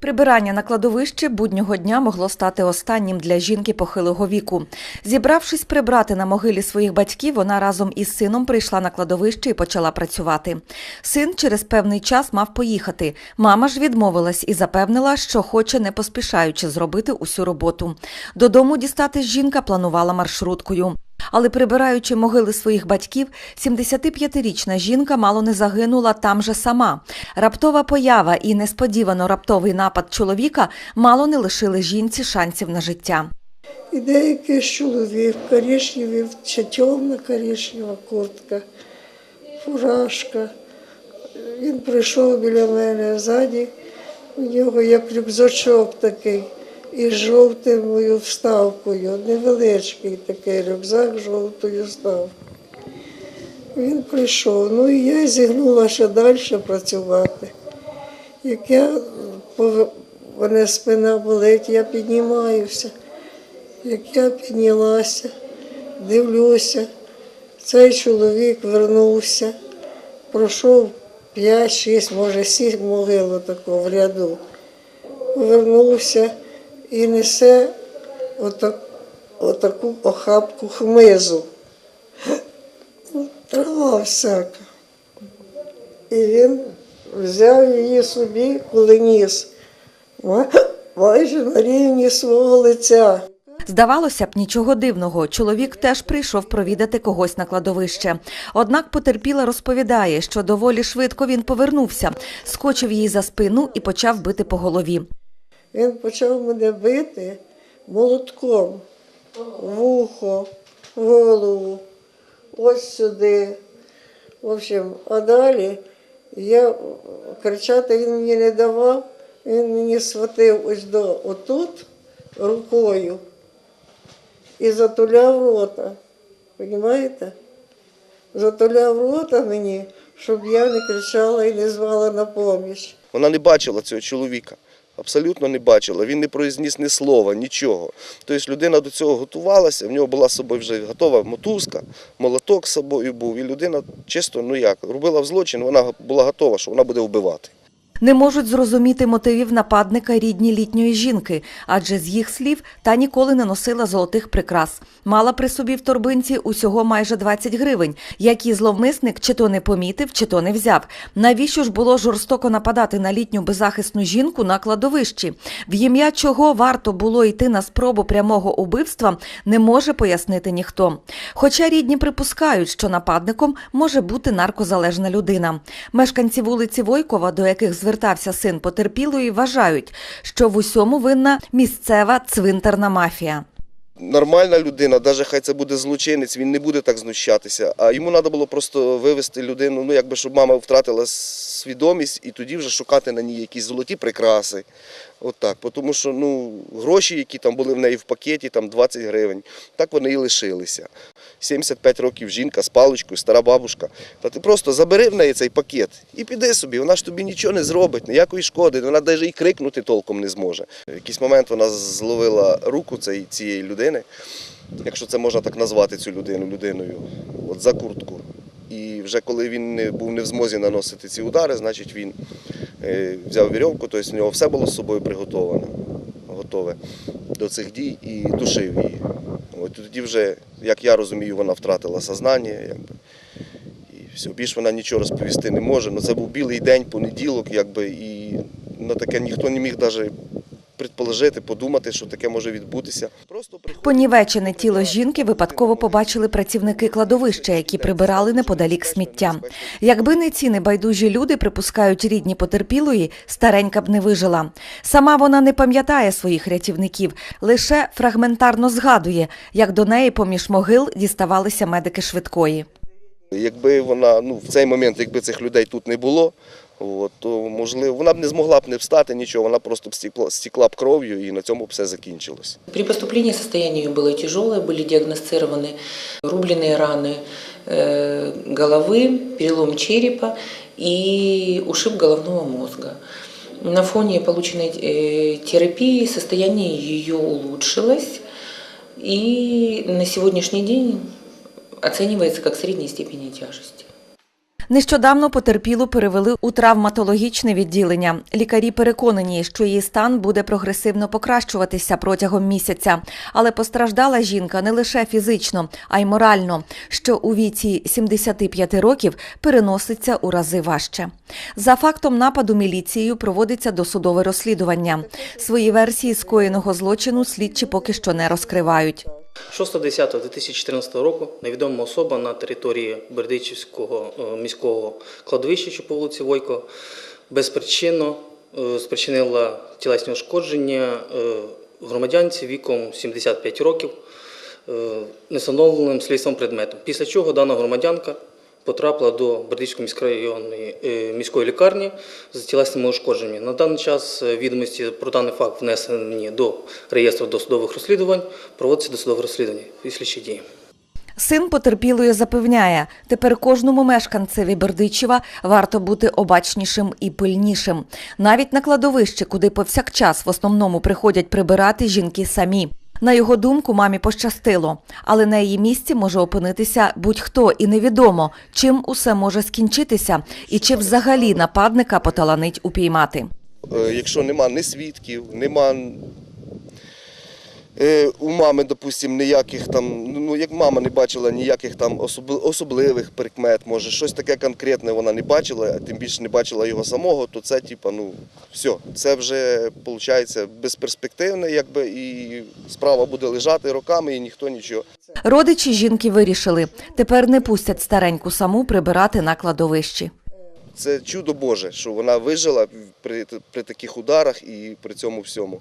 Прибирання на кладовищі буднього дня могло стати останнім для жінки похилого віку. Зібравшись прибрати на могилі своїх батьків, вона разом із сином прийшла на кладовище і почала працювати. Син через певний час мав поїхати. Мама ж відмовилась і запевнила, що хоче не поспішаючи зробити усю роботу. Додому дістатись жінка планувала маршруткою. Але прибираючи могили своїх батьків, 75-річна жінка мало не загинула там же сама. Раптова поява і несподівано раптовий напад чоловіка мало не лишили жінці шансів на життя. І деякий чоловік, коричневий, чи темна коричнева куртка, фуражка. Він прийшов біля мене ззаді, у нього як рюкзачок такий із жовтою вставкою, невеличкий такий рюкзак з жовтою вставкою. Він прийшов, ну і я зігнула ще далі працювати. Як я мене спина болить, я піднімаюся. Як я піднялася, дивлюся, цей чоловік вернувся, пройшов 5-6, може 7 могил такого в ряду. Вернувся і несе отак, отаку охапку хмизу. Трава всяка. І він взяв її собі, коли ніс, майже на рівні свого лиця. Здавалося б, нічого дивного. Чоловік теж прийшов провідати когось на кладовище. Однак потерпіла розповідає, що доволі швидко він повернувся, скочив її за спину і почав бити по голові. Він почав мене бити молотком, в ухо, в голову, ось сюди. В общем, а далі я кричати він мені не давав, він мені схватив ось до отут рукою і затуляв рота. Понімаєте? Затуляв рота мені, щоб я не кричала і не звала на поміч. Вона не бачила цього чоловіка. Абсолютно не бачила. Він не произніс ні слова, нічого. Тобто людина до цього готувалася, в нього була з собою вже готова мотузка, молоток з собою був. І людина чисто, ну як, робила в злочин, вона була готова, що вона буде вбивати. Не можуть зрозуміти мотивів нападника рідні літньої жінки, адже з їх слів та ніколи не носила золотих прикрас. Мала при собі в торбинці усього майже 20 гривень, які зловмисник чи то не помітив, чи то не взяв. Навіщо ж було жорстоко нападати на літню беззахисну жінку на кладовищі? В ім'я чого варто було йти на спробу прямого убивства, не може пояснити ніхто. Хоча рідні припускають, що нападником може бути наркозалежна людина. Мешканці вулиці Войкова, до яких звертався син потерпілої, вважають, що в усьому винна місцева цвинтарна мафія. Нормальна людина, навіть хай це буде злочинець, він не буде так знущатися. А йому треба було просто вивести людину, ну якби щоб мама втратила свідомість і тоді вже шукати на ній якісь золоті прикраси. От. Тому що ну, гроші, які там були в неї в пакеті, там 20 гривень, так вони і лишилися. 75 років жінка з паличкою, стара бабушка. Та ти просто забери в неї цей пакет і піди собі, вона ж тобі нічого не зробить, ніякої шкоди, вона навіть і крикнути толком не зможе. В якийсь момент вона зловила руку цієї, людини, якщо це можна так назвати цю людину людиною, от за куртку. І вже коли він не був не в змозі наносити ці удари, значить він взяв вірьовку, тобто в нього все було з собою приготовано, готове до цих дій і душив її. От тоді вже, як я розумію, вона втратила сознання. Якби. І все, більше вона нічого розповісти не може. Ну, це був білий день, понеділок, якби, і на таке ніхто не міг навіть предположити, подумати, що таке може відбутися. Просто Понівечене тіло жінки випадково побачили працівники кладовища, які прибирали неподалік сміття. Якби не ці небайдужі люди, припускають рідні потерпілої, старенька б не вижила. Сама вона не пам'ятає своїх рятівників, лише фрагментарно згадує, як до неї поміж могил діставалися медики швидкої. Якби вона ну, в цей момент, якби цих людей тут не було, от, то можливо, вона б не змогла б не встати нічого, вона просто б стекла, стекла б кров'ю і на цьому б все закінчилось. При поступлении состояние ее было тяжелое, были диагностированы рубленые раны э, головы, перелом черепа и ушиб головного мозга. На фоне полученной э, терапии состояние ее улучшилось и на сегодняшний день оценивается как средней степени тяжести. Нещодавно потерпілу перевели у травматологічне відділення. Лікарі переконані, що її стан буде прогресивно покращуватися протягом місяця. Але постраждала жінка не лише фізично, а й морально, що у віці 75 років переноситься у рази важче. За фактом нападу міліцією проводиться досудове розслідування. Свої версії скоєного злочину слідчі поки що не розкривають. 6.10.2014 року невідома особа на території Бердичівського е, міського кладовища, що по вулиці Войко, безпричинно е, спричинила тілесні ушкодження е, громадянці віком 75 років несановленим слідством предметом. Після чого дана громадянка потрапила до Бердичівської міськрайонної е, міської лікарні з тілесними ушкодженнями. На даний час е, відомості про даний факт внесені до реєстру досудових розслідувань, проводиться досудове розслідування і дії. Син потерпілої запевняє, тепер кожному мешканцеві Бердичева варто бути обачнішим і пильнішим. Навіть на кладовищі, куди повсякчас в основному приходять прибирати жінки самі. На його думку, мамі пощастило, але на її місці може опинитися будь-хто і невідомо, чим усе може скінчитися, і чи взагалі нападника поталанить упіймати. Е, Якщо нема ні свідків, нема у мами, допустимо, ніяких там, ну як мама не бачила ніяких там особ- особливих прикмет, може, щось таке конкретне вона не бачила, а тим більше не бачила його самого, то це типа, ну все, це вже виходить безперспективне, якби і справа буде лежати роками, і ніхто нічого. Родичі жінки вирішили, тепер не пустять стареньку саму прибирати на кладовищі. Це чудо Боже, що вона вижила при, при таких ударах і при цьому всьому.